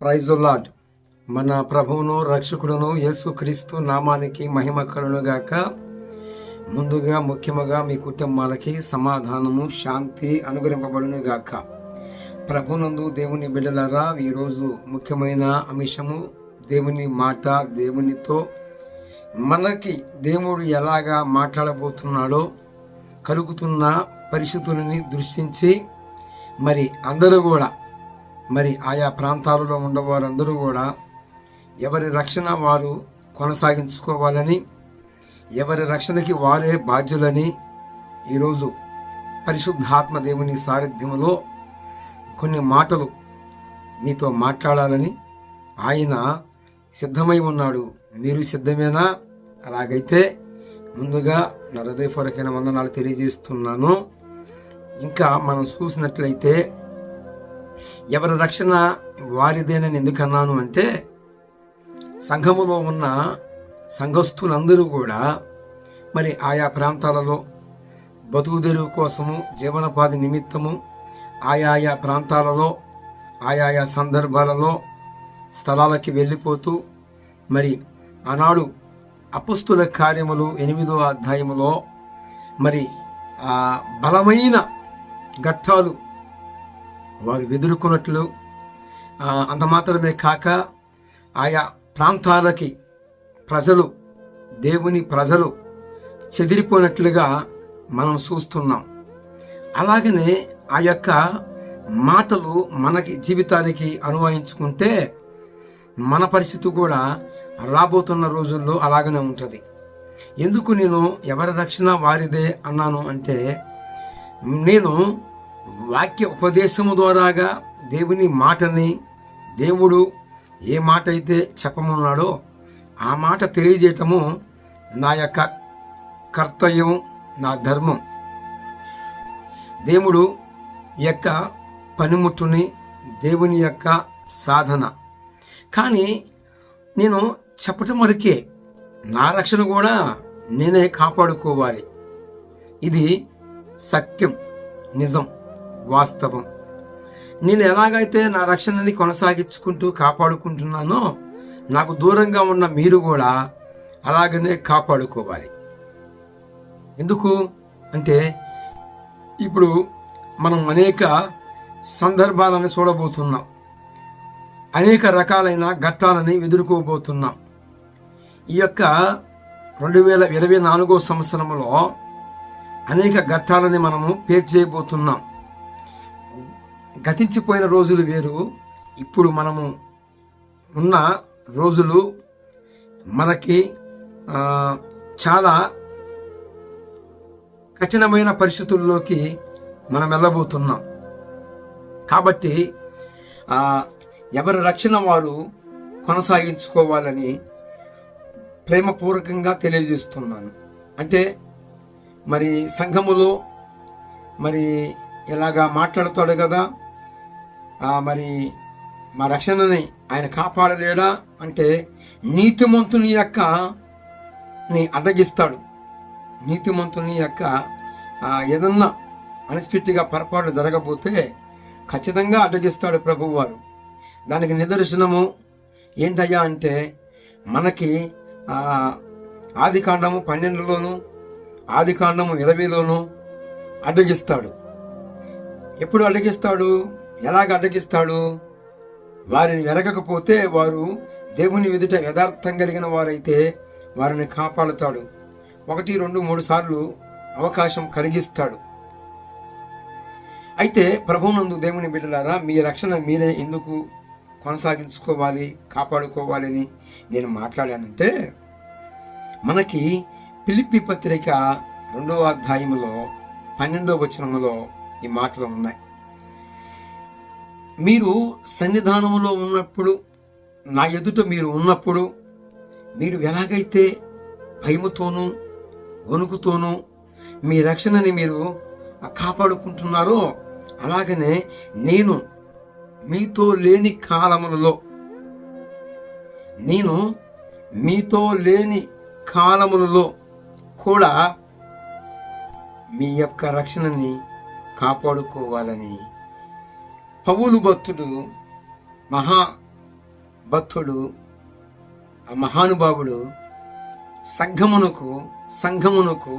Praise lord మన ప్రభువును రక్షకుడును యేసుక్రీస్తు నామానికి మహిమ కలుగుగాక ముందుగా ముఖ్యముగా మీ కుటుంబాలకి సమాధానము శాంతి అనుగ్రహింపబడును గాక. ప్రభునందు దేవుని బిడ్డలారా ఈరోజు ముఖ్యమైన అంశము దేవుని మాట దేవునితో. మనకి దేవుడు ఎలాగా మాట్లాడబోతున్నాడో కలుగుతున్న పరిస్థితులని దృష్టించి మరి అందరూ కూడా మరి ఆయా ప్రాంతాలలో ఉండవారందరూ కూడా ఎవరి రక్షణ వారు కొనసాగించుకోవాలని ఎవరి రక్షణకి వారే బాధ్యులని ఈరోజు పరిశుద్ధాత్మ దేవుని సారథ్యంలో కొన్ని మాటలు మీతో మాట్లాడాలని ఆయన సిద్ధమై ఉన్నాడు. మీరు సిద్ధమేనా? అలాగైతే ముందుగా నా హృదయపూర్వకమైన వందనాలు తెలియజేస్తున్నాను. ఇంకా మనం చూసినట్లయితే ఎవరి రక్షణ వారిదేనని ఎందుకన్నాను అంటే సంఘములో ఉన్న సంఘస్థులందరూ కూడా మరి ఆయా ప్రాంతాలలో బతుకుదెరువు కోసము జీవనోపాధి నిమిత్తము ఆయా ప్రాంతాలలో ఆయా సందర్భాలలో స్థలాలకి వెళ్ళిపోతూ మరి ఆనాడు అపుస్తుల కార్యములు ఎనిమిదో అధ్యాయములో మరి బలమైన ఘట్టాలు వారు ఎదుర్కొన్నట్లు అంత మాత్రమే కాక ఆయా ప్రాంతాలకి ప్రజలు దేవుని ప్రజలు చెదిరిపోయినట్లుగా మనం చూస్తున్నాం. అలాగనే ఆ యొక్క మాటలు మనకి జీవితానికి అనువయించుకుంటే మన పరిస్థితి కూడా రాబోతున్న రోజుల్లో అలాగనే ఉంటుంది. ఎందుకు నేను ఎవరి రక్షణ వారిదే అన్నాను అంటే నేను వాక్య ఉపదేశము ద్వారాగా దేవుని మాటని దేవుడు ఏ మాట అయితే చెప్పమన్నాడో ఆ మాట తెలియజేయటము నా యొక్క కర్తవ్యం నా ధర్మం. దేవుడు యొక్క పనిముట్టుని దేవుని యొక్క సాధన. కానీ నేను చెప్పటం వరకే నా రక్షణ కూడా నేనే కాపాడుకోవాలి. ఇది సత్యం నిజం. వాస్తవం. నేను ఎలాగైతే నా రక్షణని కొనసాగించుకుంటూ కాపాడుకుంటున్నానో నాకు దూరంగా ఉన్న మీరు కూడా అలాగనే కాపాడుకోవాలి. ఎందుకు అంటే ఇప్పుడు మనం అనేక సందర్భాలను చూడబోతున్నాం. అనేక రకాలైన ఘట్టాలని ఎదుర్కోబోతున్నాం. ఈ యొక్క రెండు వేల ఇరవై నాలుగో సంవత్సరంలో అనేక ఘట్టాలని మనము పేరు చేయబోతున్నాం గతించిపోయిన రోజులు వేరు. ఇప్పుడు మనము ఉన్న రోజులు మనకి చాలా కఠినమైన పరిస్థితుల్లోకి మనం వెళ్ళబోతున్నాం. కాబట్టి ఎవరి రక్షణ వారు కొనసాగించుకోవాలని ప్రేమపూర్వకంగా తెలియజేస్తున్నాను. అంటే మరి సంఘములో మరి ఇలాగా మాట్లాడతాడు కదా? మరి మా రక్షణని ఆయన కాపాడలేడా అంటే నీతిమంతుని యొక్క ని అడ్డగిస్తాడు. నీతిమంతుని యొక్క ఏదన్నా అన్స్పిట్టిగా పొరపాటు జరగబోతే ఖచ్చితంగా అడ్డగిస్తాడు ప్రభువారు దానికి నిదర్శనము ఏంటయ్యా అంటే మనకి ఆది కాండము పన్నెండులోను ఆది కాండము ఇరవైలోను అడ్డగిస్తాడు. ఎప్పుడు అడ్డగిస్తాడు? ఎలాగ అడ్డగిస్తాడు? వారిని వెరగకపోతే వారు దేవుని ఎదుట యథార్థం కలిగిన వారైతే వారిని కాపాడుతాడు. ఒకటి రెండు మూడు సార్లు అవకాశం కలిగిస్తాడు. అయితే ప్రభునందు దేవుని బిడ్డలారా మీ రక్షణ మీరే ఎందుకు కొనసాగించుకోవాలి కాపాడుకోవాలని నేను మాట్లాడానంటే మనకి పిలిపి పత్రిక రెండవ అధ్యాయములో పన్నెండవ వచనములో ఈ మాటలు ఉన్నాయి. మీరు సన్నిధానములో ఉన్నప్పుడు నా ఎదుట మీరు ఉన్నప్పుడు మీరు ఎలాగైతే భయముతోనూ వణుకుతోనూ మీ రక్షణని మీరు కాపాడుకుంటున్నారో అలాగనే నేను మీతో లేని కాలములలో నేను మీతో లేని కాలములలో కూడా మీ యొక్క రక్షణని కాపాడుకోవాలని పౌలు భక్తుడు మహా భక్తుడు ఆ మహానుభావుడు సంఘమునకు సంఘమునకు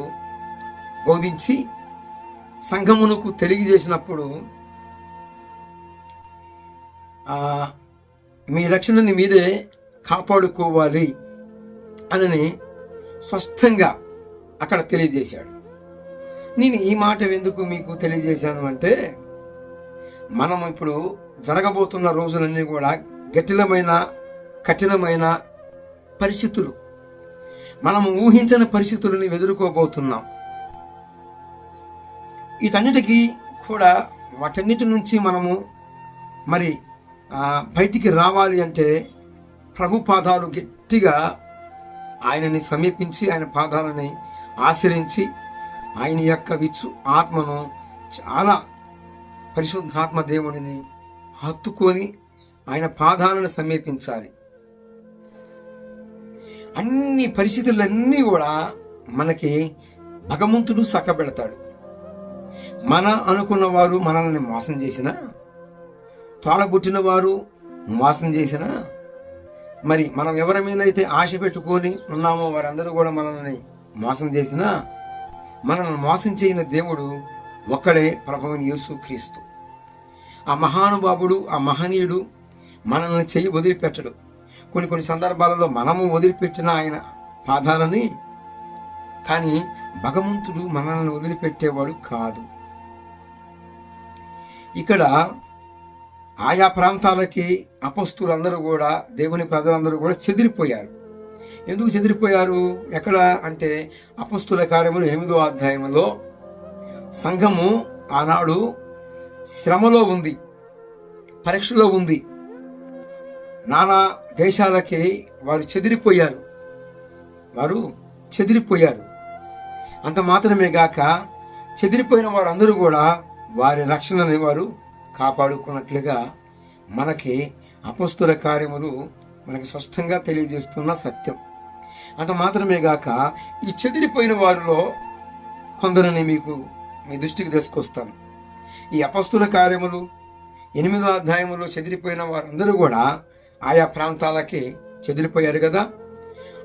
బోధించి సంఘమునకు తెలియజేసినప్పుడు మీ రక్షణని మీరే కాపాడుకోవాలి అని స్పష్టంగా అక్కడ తెలియజేశాడు. నేను ఈ మాట ఎందుకు మీకు తెలియజేశాను అంటే మనం ఇప్పుడు జరగబోతున్న రోజులన్నీ కూడా గట్టిలమైన కఠినమైన పరిస్థితులు. మనం ఊహించని పరిస్థితులని ఎదుర్కోబోతున్నాం వీటన్నిటికీ కూడా వాటన్నిటి నుంచి మనము మరి బయటికి రావాలి అంటే ప్రభు పాదాలు గట్టిగా ఆయనని సమీపించి ఆయన పాదాలని ఆశ్రయించి ఆయన యొక్క విచ్చు ఆత్మను చాలా పరిశుద్ధాత్మ దేవుడిని హత్తుకొని ఆయన పాదాలను సమీపించాలి. అన్ని పరిస్థితులన్నీ కూడా మనకి భగవంతుడు చక్కబెడతాడు మన అనుకున్న వారు మనల్ని మోసం చేసినా తోడగుట్టిన వారు మోసం చేసినా మరి మనం ఎవరి మీద అయితే ఆశ పెట్టుకొని ఉన్నామో వారందరూ కూడా మనల్ని మోసం చేసినా మనల్ని మోసం చేయని దేవుడు ఒక్కడే ప్రభువుని యేసు క్రీస్తు. ఆ మహానుభావుడు ఆ మహనీయుడు మనల్ని చెయ్యి వదిలిపెట్టడు. కొన్ని కొన్ని సందర్భాలలో మనము వదిలిపెట్టిన ఆయన పాదాలని కానీ భగవంతుడు మనల్ని వదిలిపెట్టేవాడు కాదు. ఇక్కడ ఆయా ప్రాంతాలకి అపస్తులందరూ కూడా దేవుని ప్రజలందరూ కూడా చెదిరిపోయారు. ఎందుకు చెదిరిపోయారు? ఎక్కడ? అంటే అపస్తుల కార్యములు ఎనిమిదో అధ్యాయంలో సంఘము ఆనాడు శ్రమలో ఉంది పరీక్షలో ఉంది. నానా దేశాలకి వారు చెదిరిపోయారు. వారు చెదిరిపోయారు. అంత మాత్రమే గాక చెదిరిపోయిన వారందరూ కూడా వారి రక్షణని వారు కాపాడుకున్నట్లుగా మనకి అపస్తుల కార్యములు మనకి స్పష్టంగా తెలియజేస్తున్న సత్యం. అంత మాత్రమే గాక ఈ చెదిరిపోయిన వారిలో కొందరిని మీకు మీ దృష్టికి తీసుకొస్తాను. ఈ అపస్తుల కార్యములు ఎనిమిదో అధ్యాయములో చెదిరిపోయిన వారందరూ కూడా ఆయా ప్రాంతాలకి చెదిరిపోయారు కదా?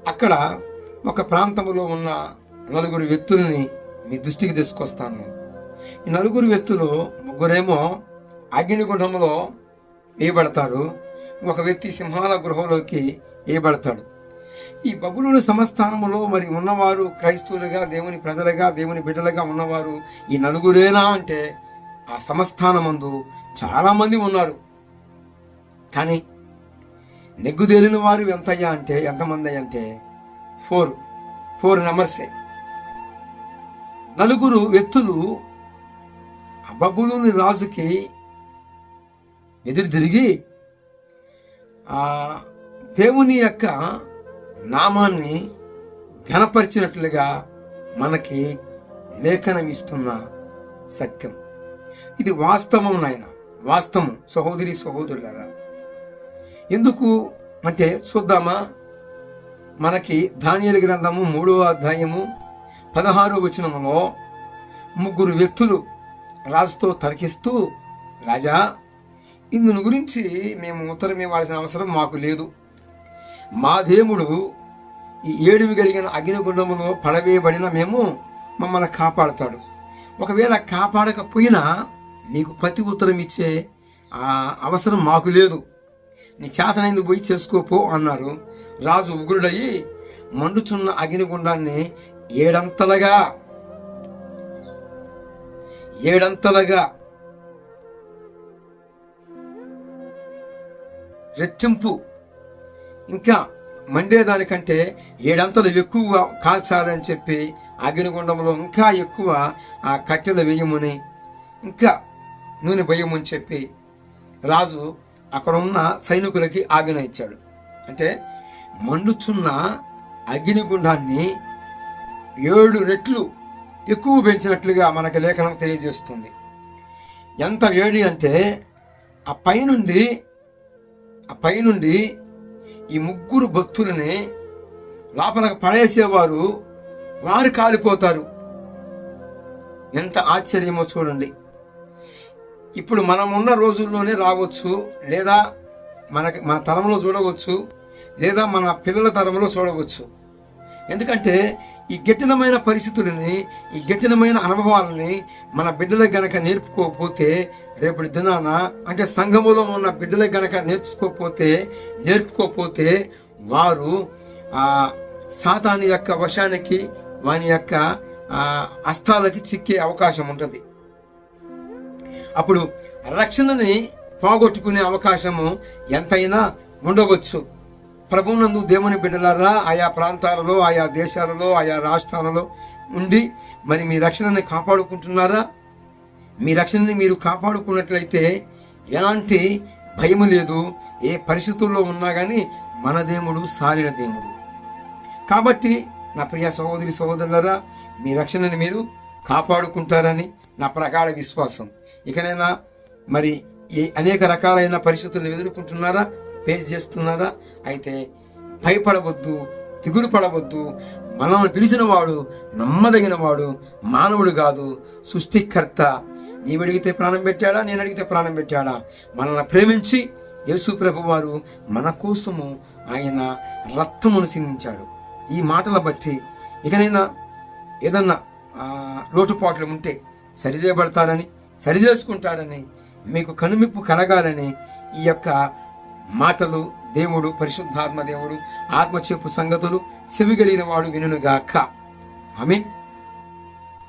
అక్కడ ఒక ప్రాంతంలో ఉన్న నలుగురు వ్యక్తుల్ని మీ దృష్టికి తీసుకొస్తాను. ఈ నలుగురు వ్యక్తులు ముగ్గురేమో అగ్నిగుండంలో వేయబడతారు. ఒక వ్యక్తి సింహాల గృహంలోకి వేయబడతాడు. ఈ బబులోని సంస్థానములో మరి ఉన్నవారు క్రైస్తవులుగా దేవుని ప్రజలుగా దేవుని బిడ్డలుగా ఉన్నవారు ఈ నలుగురేనా అంటే ఆ సంస్థానమందు చాలామంది ఉన్నారు. కానీ నెగ్గుదేలిన వారు ఎంతయ్యా అంటే ఎంతమంది అంటే ఫోర్ ఫోర్ నెంబర్సే. నలుగురు వ్యక్తులు ఆ బబులోని రాజుకి ఎదురు తిరిగి దేవుని యొక్క నామాన్ని ఘనపరిచినట్లుగా మనకి లేఖనం ఇస్తున్న సత్యం. ఇది వాస్తవం నాయన వాస్తవం. సహోదరి సహోదరులారా ఎందుకు అంటే చూద్దామా? మనకి ధాన్యాల గ్రంథము మూడవ అధ్యాయము పదహారో వచనములో ముగ్గురు వ్యక్తులు రాజుతో తరికిస్తూ రాజా ఇందుని గురించి మేము ఉత్తరం ఇవ్వాల్సిన అవసరం మాకు లేదు. మా దేవుడు ఈ ఏడువి కలిగిన అగ్నిగుండములో పడవేయబడిన మేము మమ్మల్ని కాపాడుతాడు. ఒకవేళ కాపాడకపోయినా నీకు ప్రతి ఉత్తరం ఇచ్చే ఆ అవసరం మాకు లేదు. నీ చేతనైంది పోయి చేసుకోపో అన్నారు. రాజు ఉగ్రుడయి మండుచున్న అగ్నిగుండాన్ని ఏడంతలుగా ఏడంతలుగా రెట్టింపు. ఇంకా మండేదానికంటే ఏడంతలు ఎక్కువ కాల్చాలని చెప్పి అగ్నిగుండంలో ఇంకా ఎక్కువ ఆ కట్టెల వేయమని ఇంకా నూనె వేయమని చెప్పి రాజు అక్కడ ఉన్న సైనికులకి ఆజ్ఞ ఇచ్చాడు. అంటే మండుచున్న అగ్నిగుండాన్ని ఏడు రెట్లు ఎక్కువ పెంచినట్లుగా మనకి లేఖనం తెలియజేస్తుంది. ఎంత వేడి అంటే ఆ పైనుండి ఆ పైనుండి ఈ ముగ్గురు భక్తులని లోపలకు పడేసేవారు వారు కాలిపోతారు. ఎంత ఆశ్చర్యమో చూడండి. ఇప్పుడు మనం ఉన్న రోజుల్లోనే రావచ్చు లేదా మనకి మన తరంలో చూడవచ్చు లేదా మన పిల్లల తరంలో చూడవచ్చు. ఎందుకంటే ఈ గట్టినమైన పరిస్థితులని ఈ గట్టినమైన అనుభవాలని మన బిడ్డలకు గనక నేర్పుకోకపోతే రేపటి దినాన అంటే సంఘములో ఉన్న బిడ్డలే గనక నేర్చుకోకపోతే నేర్పుకోకపోతే వారు ఆ సాతాని యొక్క వశానికి వాని యొక్క ఆ, అస్తాలకి చిక్కే అవకాశం ఉంటుంది. అప్పుడు రక్షణని పోగొట్టుకునే అవకాశము ఎంతైనా ఉండవచ్చు. ప్రభునందు దేవుని బిడ్డలారా ఆయా ప్రాంతాలలో ఆయా దేశాలలో ఆయా రాష్ట్రాలలో ఉండి మరి మీ రక్షణని కాపాడుకుంటున్నారా? మీ రక్షణని మీరు కాపాడుకున్నట్లయితే ఎలాంటి భయం లేదు. ఏ పరిస్థితుల్లో ఉన్నా కానీ మన దేవుడు సారిన దేవుడు. కాబట్టి నా ప్రియ సహోదరి సహోదరులరా మీ రక్షణని మీరు కాపాడుకుంటారని నా ప్రగాఢ విశ్వాసం. ఇకనైనా మరి ఈ అనేక రకాలైన పరిస్థితులను ఎదుర్కొంటున్నారా ఫేస్ చేస్తున్నారా అయితే భయపడవద్దు దిగులు పడవద్దు మనల్ని పిలిచినవాడు నమ్మదగినవాడు నమ్మదగిన వాడు మానవుడు కాదు సృష్టికర్త. నీవు అడిగితే ప్రాణం పెట్టాడా? నేను అడిగితే ప్రాణం పెట్టాడా? మనల్ని ప్రేమించి యేసు ప్రభు వారు మన కోసము ఆయన రక్తమును సిందించాడు. ఈ మాటల బట్టి ఇకనైనా ఏదన్నా లోటుపాట్లు ఉంటే సరిచేయబడతారని సరిచేసుకుంటారని మీకు కనుమిప్పు కలగాలని ఈ యొక్క మాటలు దేవుడు పరిశుద్ధాత్మ దేవుడు ఆత్మచేపు సంగతులు చెవిగలిగిన వాడు వినుగాక ఆమీన్.